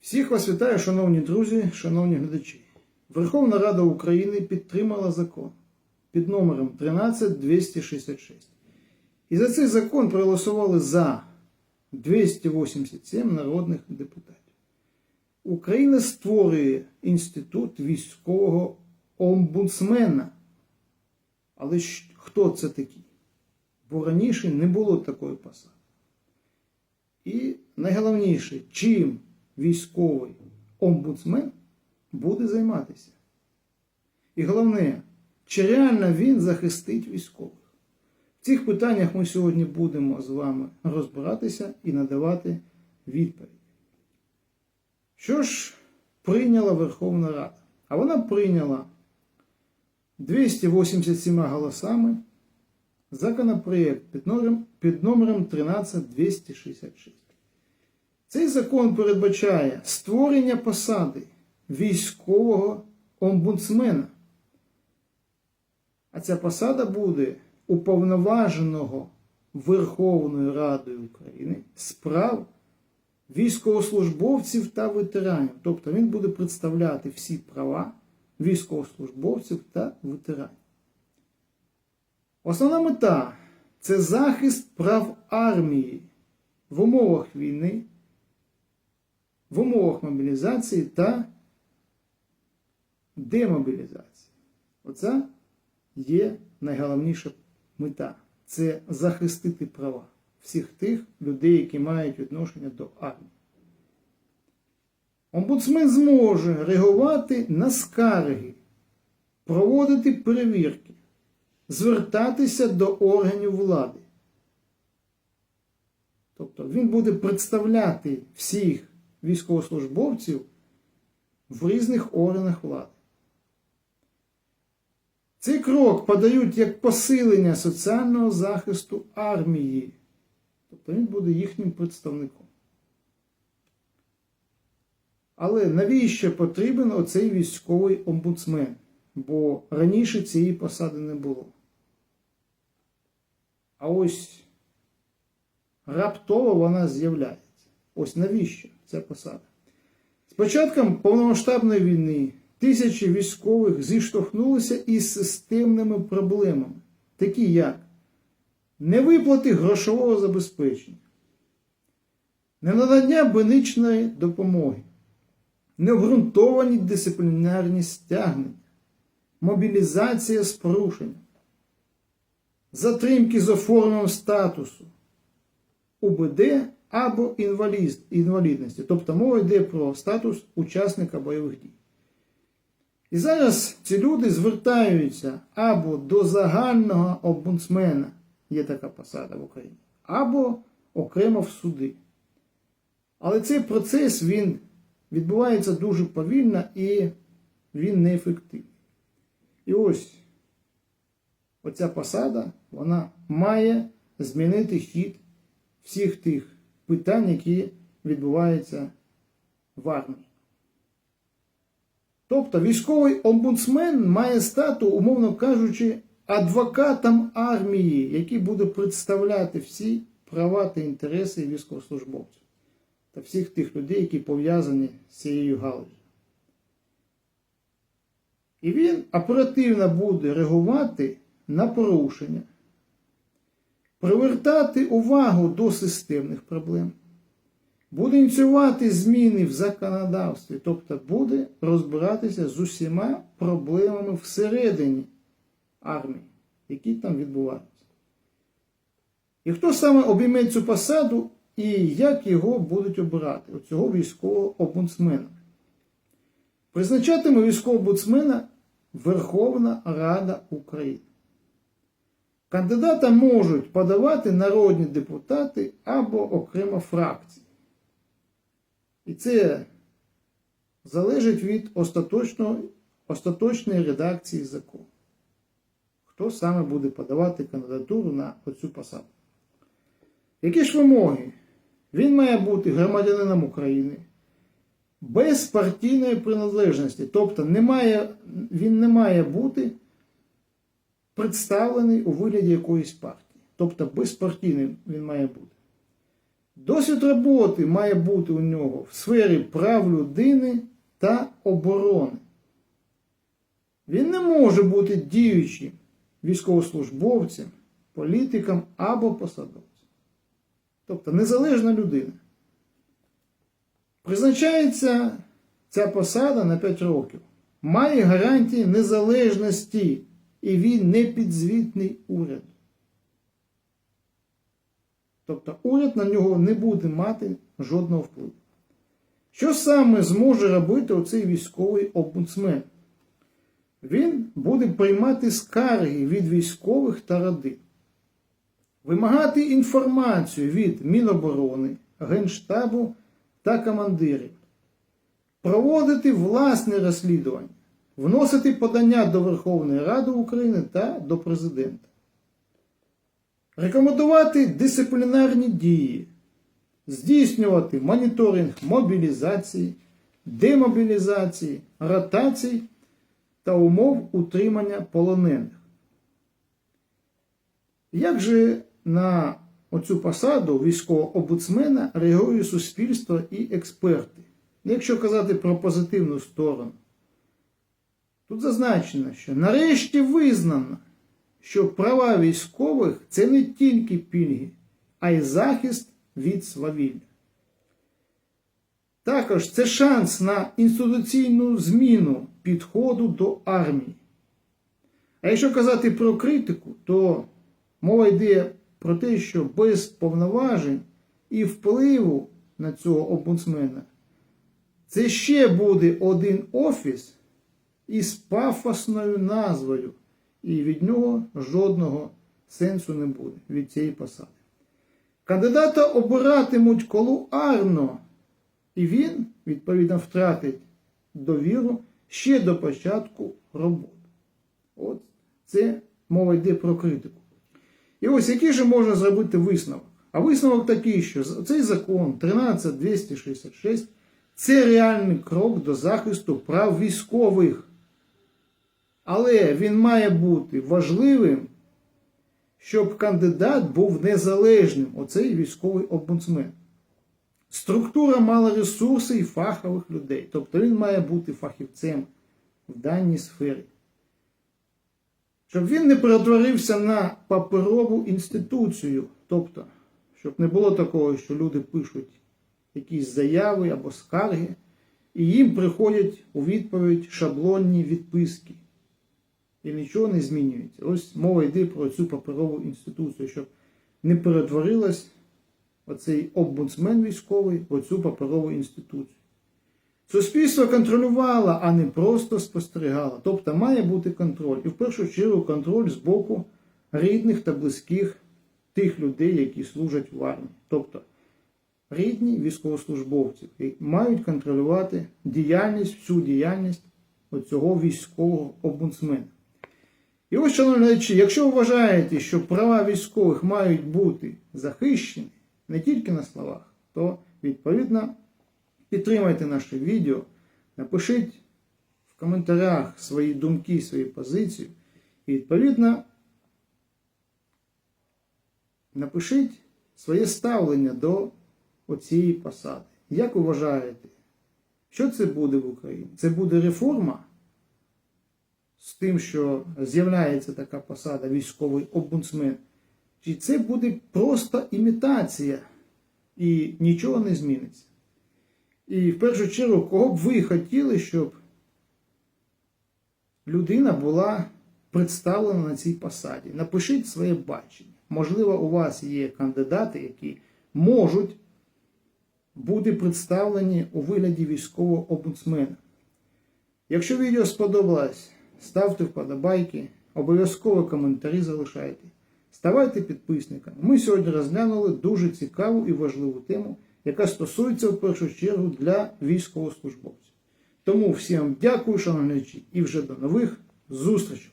Всіх вас вітаю, шановні друзі, шановні глядачі. Верховна Рада України підтримала закон під номером 13266. І за цей закон проголосували за 287 народних депутатів. Україна створює інститут військового омбудсмена. Але хто це такий? Бо раніше не було такої посади. І найголовніше, чим військовий омбудсмен буде займатися. І головне, чи реально він захистить військових. В цих питаннях ми сьогодні будемо з вами розбиратися і надавати відповідь. Що ж прийняла Верховна Рада? А вона прийняла 287 голосами законопроєкт під номером 13266. Цей закон передбачає створення посади військового омбудсмена. А ця посада буде уповноваженого Верховною Радою України з прав військовослужбовців та ветеранів. Тобто він буде представляти всі права військовослужбовців та ветеранів. Основна мета це захист прав армії в умовах війни, в умовах мобілізації та демобілізації. Оце є найголовніша мета це захистити права всіх тих людей, які мають відношення до армії. Омбудсмен зможе реагувати на скарги, проводити перевірки, звертатися до органів влади. Тобто він буде представляти всіх військовослужбовців в різних органах влади. Цей крок подають як посилення соціального захисту армії. Тобто він буде їхнім представником. Але навіщо потрібен оцей військовий омбудсмен? Бо раніше цієї посади не було. А ось раптово вона з'являється. Ось навіщо ця посада? З початком повномасштабної війни тисячі військових зіштовхнулися із системними проблемами, такі як невиплати грошового забезпечення, ненадання беничної допомоги, необґрунтовані дисциплінарні стягнення, мобілізація з порушенням, затримки з оформленням статусу, УБД або інвалід, інвалідності. Тобто мова йде про статус учасника бойових дій. І зараз ці люди звертаються або до загального омбудсмена, є така посада в Україні, або окремо в суди. Але цей процес він відбувається дуже повільно і він неефективний. І ось оця посада вона має змінити хід всіх тих питань, які відбуваються в армії. Тобто військовий омбудсмен має стати, умовно кажучи, адвокатом армії, який буде представляти всі права та інтереси військовослужбовців та всіх тих людей, які пов'язані з цією галузю. І він оперативно буде реагувати на порушення, привертати увагу до системних проблем, буде ініціювати зміни в законодавстві, тобто буде розбиратися з усіма проблемами всередині армії, які там відбуваються. І хто саме обійме цю посаду і як його будуть обирати, оцього військового омбудсмена? Призначатиме військового омбудсмена Верховна Рада України. Кандидата можуть подавати народні депутати або окремо фракції. І це залежить від остаточної редакції закону. Хто саме буде подавати кандидатуру на оцю посаду? Які ж вимоги? Він має бути громадянином України без партійної приналежності. Тобто не має, він не має бути представлений у вигляді якоїсь партії. Тобто безпартійним він має бути. Досвід роботи має бути у нього в сфері прав людини та оборони. Він не може бути діючим військовослужбовцем, політиком або посадовцем. Тобто незалежна людина. Призначається ця посада на 5 років. Має гарантії незалежності, і він не підзвітний уряду. Тобто уряд на нього не буде мати жодного впливу. Що саме зможе робити оцей військовий омбудсмен? Він буде приймати скарги від військових та родин, вимагати інформацію від Міноборони, Генштабу та командирів, проводити власне розслідування, вносити подання до Верховної Ради України та до Президента, рекомендувати дисциплінарні дії, здійснювати моніторинг мобілізації, демобілізації, ротацій та умов утримання полонених. Як же на оцю посаду військового омбудсмена реагує суспільство і експерти? Якщо казати про позитивну сторону, тут зазначено, що нарешті визнано, що права військових це не тільки пільги, а й захист від свавілля. Також це шанс на інституційну зміну підходу до армії. А якщо казати про критику, то мова йде про те, що без повноважень і впливу на цього омбудсмена це ще буде один офіс із пафосною назвою, і від нього жодного сенсу не буде від цієї посади. Кандидата обиратимуть колуарно, і він, відповідно, втратить довіру ще до початку роботи. От це мова йде про критику. І ось який же можна зробити висновок? А висновок такий, що цей закон 13266 це реальний крок до захисту прав військових. Але він має бути важливим, щоб кандидат був незалежним, оцей військовий омбудсмен. Структура мала ресурси і фахових людей. Тобто він має бути фахівцем в даній сфері. Щоб він не перетворився на паперову інституцію. Тобто, щоб не було такого, що люди пишуть якісь заяви або скарги, і їм приходять у відповідь шаблонні відписки. І нічого не змінюється. Ось мова йде про цю паперову інституцію, щоб не перетворилась оцей омбудсмен військовий в оцю паперову інституцію. Суспільство контролювало, а не просто спостерігало. Тобто має бути контроль. І в першу чергу контроль з боку рідних та близьких тих людей, які служать в армії. Тобто рідні військовослужбовців які мають контролювати діяльність, всю діяльність цього військового омбудсмена. І ось, шановні глядачі, якщо ви вважаєте, що права військових мають бути захищені не тільки на словах, то відповідно підтримайте наше відео, напишіть в коментарях свої думки, свої позиції, і відповідно напишіть своє ставлення до оцієї посади. Як ви вважаєте, що це буде в Україні? Це буде реформа? З тим, що з'являється така посада військовий омбудсмен, чи це буде просто імітація і нічого не зміниться? І в першу чергу, кого б ви хотіли, щоб людина була представлена на цій посаді? Напишіть своє бачення. Можливо, у вас є кандидати, які можуть бути представлені у вигляді військового омбудсмена. Якщо відео сподобалось, ставте вподобайки, обов'язково коментарі залишайте. Ставайте підписниками. Ми сьогодні розглянули дуже цікаву і важливу тему, яка стосується в першу чергу для військовослужбовців. Тому всім дякую, шановні, і вже до нових зустрічей!